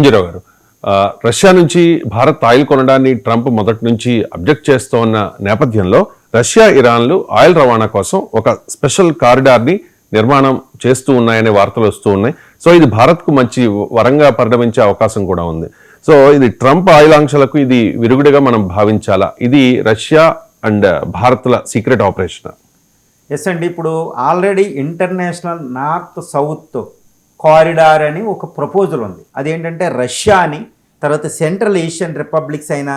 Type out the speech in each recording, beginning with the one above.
అంజీరావు గారు. రష్యా నుంచి Bharat oil కొనడాన్ని Trump మొదటి నుంచి అబ్జెక్ట్ చేస్తోన్న నేపథ్యంలో రష్యా ఇరాన్లు ఆయిల్ రవాణా కోసం ఒక స్పెషల్ కారిడార్ని నిర్మాణం చేస్తూ ఉన్నాయనే వార్తలు వస్తూ ఉన్నాయి. సో ఇది భారత్కు మంచి వరంగా పరిణమించే అవకాశం కూడా ఉంది. సో ఇది ట్రంప్ ఆయిల్ ఆంక్షలకు ఇది విరుగుడుగా మనం భావించాలా? ఇది రష్యా అండ్ భారత్ల సీక్రెట్ ఆపరేషన్. ఎస్ అండి ఇప్పుడు already International North South Corridor అని ఒక ప్రపోజల్ ఉంది. అదేంటంటే రష్యాని తర్వాత సెంట్రల్ ఏషియన్ రిపబ్లిక్స్ అయిన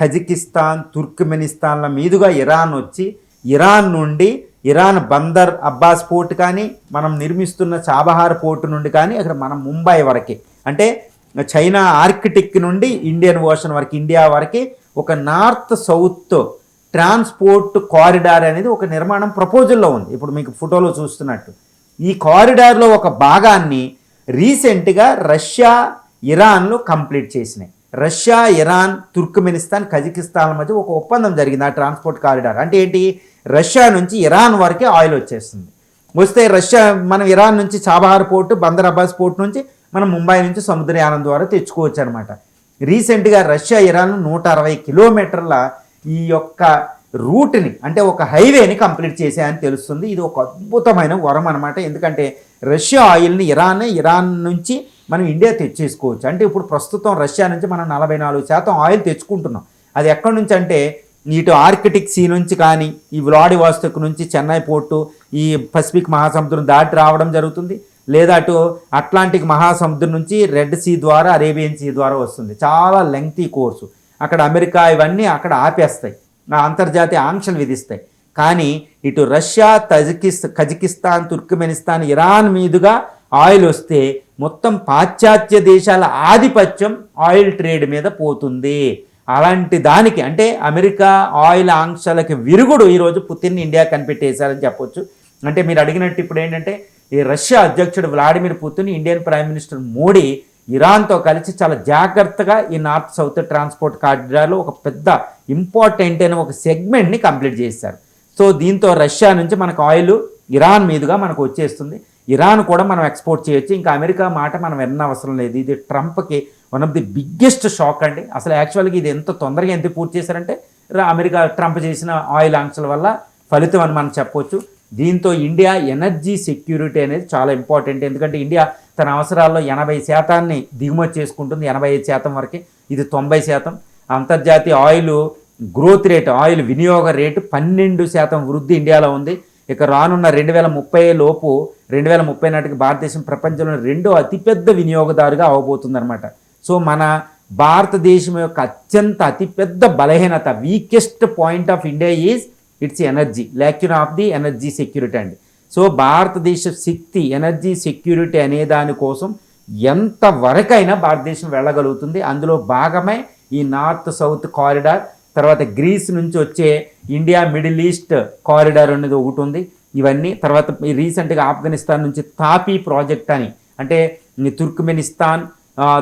కజకిస్తాన్ తుర్క్మెనిస్తాన్ల మీదుగా ఇరాన్ వచ్చి ఇరాన్ నుండి ఇరాన్ బందర్ అబ్బాస్ పోర్ట్ కానీ మనం నిర్మిస్తున్న చాబహార్ పోర్ట్ నుండి కానీ అక్కడ మనం ముంబై వరకే. అంటే చైనా ఆర్కిటిక్ నుండి ఇండియన్ ఓషన్ వరకు ఇండియా వరకు ఒక నార్త్ సౌత్ ట్రాన్స్పోర్ట్ కారిడార్ అనేది ఒక నిర్మాణం ప్రపోజల్లో ఉంది. ఇప్పుడు మీకు ఫోటోలో చూస్తున్నట్టు. ఈ కారిడార్లో ఒక భాగాన్ని రీసెంట్గా రష్యా ఇరాన్లు కంప్లీట్ చేసినాయి. రష్యా ఇరాన్ తుర్క్మెనిస్తాన్ కజకిస్తాన్ల మధ్య ఒక ఒప్పందం జరిగింది ఆ ట్రాన్స్పోర్ట్ కారిడార్. అంటే ఏంటి? రష్యా నుంచి ఇరాన్ వరకే ఆయిల్ వచ్చేస్తుంది. వస్తే రష్యా మనం ఇరాన్ నుంచి Chabahar port Bandar Abbas port నుంచి మనం ముంబై నుంచి సముద్రయానం ద్వారా తెచ్చుకోవచ్చు అనమాట రీసెంట్గా రష్యా ఇరాన్ నూట అరవై కిలోమీటర్ల ఈ యొక్క రూట్ని అంటే ఒక హైవేని కంప్లీట్ చేశాయని తెలుస్తుంది. ఇది ఒక అద్భుతమైన వరం అనమాట ఎందుకంటే రష్యా ఆయిల్ని ఇరాన్ ఇరాన్ నుంచి మనం ఇండియా తెచ్చేసుకోవచ్చు. అంటే ఇప్పుడు ప్రస్తుతం రష్యా నుంచి మనం నలభై నాలుగు శాతం ఆయిల్ తెచ్చుకుంటున్నాం. అది ఎక్కడి నుంచి అంటే ఇటు ఆర్కిటిక్ సీ నుంచి కానీ ఈ వ్లాడివాస్తక్ నుంచి చెన్నై పోర్టు ఈ పసిఫిక్ మహాసముద్రం దాటి రావడం జరుగుతుంది. లేదా అటు అట్లాంటిక్ మహాసముద్రం నుంచి రెడ్ సీ ద్వారా అరేబియన్ సీ ద్వారా వస్తుంది. చాలా లెంగ్తీ కోర్సు. అక్కడ అమెరికా ఇవన్నీ అక్కడ ఆపేస్తాయి. నా అంతర్జాతీయ ఆంక్షలు విధిస్తాయి. కానీ ఇటు రష్యా తజకిస్ కజకిస్తాన్ తుర్క్మెనిస్తాన్ ఇరాన్ మీదుగా ఆయిల్ వస్తే మొత్తం పాశ్చాత్య దేశాల ఆధిపత్యం ఆయిల్ ట్రేడ్ మీద పోతుంది. అలాంటి దానికి అంటే అమెరికా ఆయిల్ ఆంక్షలకి విరుగుడు ఈరోజు పుతిన్ ఇండియా కనిపెట్టేశారని చెప్పొచ్చు. అంటే మీరు అడిగినట్టు ఇప్పుడు ఏంటంటే ఈ రష్యా అధ్యక్షుడు Vladimir Putin Indian prime minister Modi ఇరాన్తో కలిసి చాలా జాగ్రత్తగా ఈ నార్త్ సౌత్ ట్రాన్స్పోర్ట్ కారిడార్లో ఒక పెద్ద ఇంపార్టెంట్ అయిన ఒక సెగ్మెంట్ని కంప్లీట్ చేశారు. సో దీంతో రష్యా నుంచి మనకు ఆయిల్ ఇరాన్ మీదుగా మనకు వచ్చేస్తుంది. ఇరాన్ కూడా మనం ఎక్స్పోర్ట్ చేయొచ్చు. ఇంకా అమెరికా మాట మనం విన్న అవసరం లేదు. ఇది ట్రంప్కి one of the biggest shock అండి. అసలు యాక్చువల్గా ఇది ఎంత తొందరగా ఎంత పూర్తి చేశారంటే అమెరికా ట్రంప్ చేసిన ఆయిల్ ఆంక్షల వల్ల ఫలితం అని మనం చెప్పవచ్చు దీంతో ఇండియా ఎనర్జీ సెక్యూరిటీ అనేది చాలా ఇంపార్టెంట్. ఎందుకంటే ఇండియా తన అవసరాల్లో ఎనభై శాతాన్ని దిగుమతి చేసుకుంటుంది ఎనభై ఐదు శాతం వరకే. ఇది తొంభై శాతం. అంతర్జాతీయ ఆయిల్ గ్రోత్ రేట్ ఆయిల్ వినియోగ రేటు పన్నెండు శాతం వృద్ధి ఇండియాలో ఉంది. ఇక రానున్న రెండు వేల ముప్పై లోపు రెండు వేల ముప్పై నాటికి భారతదేశం ప్రపంచంలో రెండో అతిపెద్ద వినియోగదారుగా అవబోతుందన్నమాట. సో మన భారతదేశం యొక్క అత్యంత అతిపెద్ద బలహీనత weakest point of India is its energy lacuna of the energy security అండి సో భారతదేశ శక్తి ఎనర్జీ సెక్యూరిటీ అనే దానికోసం ఎంతవరకైనా భారతదేశం వెళ్ళగలుగుతుంది అందులో భాగమే ఈ నార్త్ సౌత్ కారిడార్ తర్వాత గ్రీస్ నుంచి వచ్చే ఇండియా మిడిల్ ఈస్ట్ కారిడార్ అనేది ఒకటి ఉంది ఇవన్నీ తర్వాత రీసెంట్గా ఆఫ్ఘనిస్తాన్ నుంచి తాపీ ప్రాజెక్ట్ అని అంటే తుర్క్మెనిస్తాన్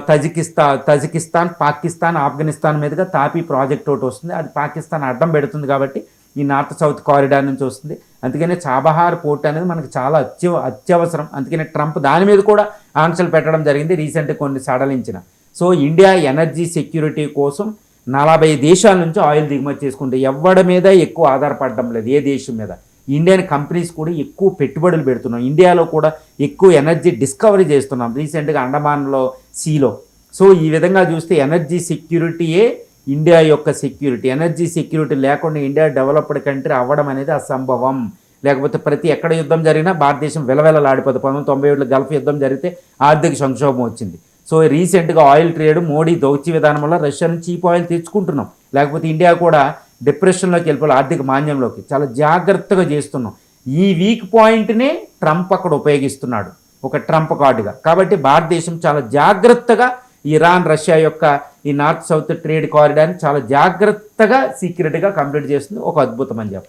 తజికిస్తా తజికిస్తాన్ పాకిస్తాన్ ఆఫ్ఘనిస్తాన్ మీదుగా తాపీ ప్రాజెక్ట్ ఒకటి వస్తుంది అది పాకిస్తాన్ అడ్డం పెడుతుంది కాబట్టి ఈ నార్త్ సౌత్ కారిడార్ నుంచి వస్తుంది. అందుకనే చాబహార్ పోర్ట్ అనేది మనకు చాలా అత్య అత్యవసరం. అందుకనే ట్రంప్ దాని మీద కూడా ఆంక్షలు పెట్టడం జరిగింది రీసెంట్గా కొన్ని సడలించిన. సో ఇండియా ఎనర్జీ సెక్యూరిటీ కోసం నలభై దేశాల నుంచి ఆయిల్ దిగుమతి చేసుకుంటే ఎవడి మీద ఎక్కువ ఆధారపడడం లేదు ఏ దేశం మీద. ఇండియన్ కంపెనీస్ కూడా ఎక్కువ పెట్టుబడులు పెడుతున్నాం. ఇండియాలో కూడా ఎక్కువ ఎనర్జీ డిస్కవరీ చేస్తున్నాం రీసెంట్గా అండమాన్లో సీలో. సో ఈ విధంగా చూస్తే ఎనర్జీ సెక్యూరిటీయే ఇండియా యొక్క సెక్యూరిటీ ఎనర్జీ సెక్యూరిటీ లేకుండా ఇండియా డెవలప్డ్ కంట్రీ అవ్వడం అనేది అసంభవం. లేకపోతే ప్రతి ఎక్కడ యుద్ధం జరిగినా భారతదేశం విలవిలలాడిపోతుంది. పంతొమ్మిది తొంభై ఏడులో గల్ఫ్ యుద్ధం జరిగితే ఆర్థిక సంక్షోభం వచ్చింది. సో రీసెంట్గా ఆయిల్ ట్రేడ్ మోడీ దౌత్య విధానం వల్ల రష్యా నుంచి చీప్ ఆయిల్ తెచ్చుకుంటున్నాం. లేకపోతే ఇండియా కూడా డిప్రెషన్లోకి వెళ్ళిపోవాలి ఆర్థిక మాన్యంలోకి చాలా జాగ్రత్తగా చేస్తున్నాం. ఈ వీక్ పాయింట్నే ట్రంప్ అక్కడ ఉపయోగిస్తున్నాడు. ఒక ట్రంప్ కార్డుగా. కాబట్టి భారతదేశం చాలా జాగ్రత్తగా ఇరాన్ రష్యా యొక్క ఈ నార్త్ సౌత్ ట్రేడ్ కారిడార్ని చాలా జాగ్రత్తగా సీక్రెట్గా కంప్లీట్ చేస్తుంది. ఒక అద్భుతం అని చెప్పాలి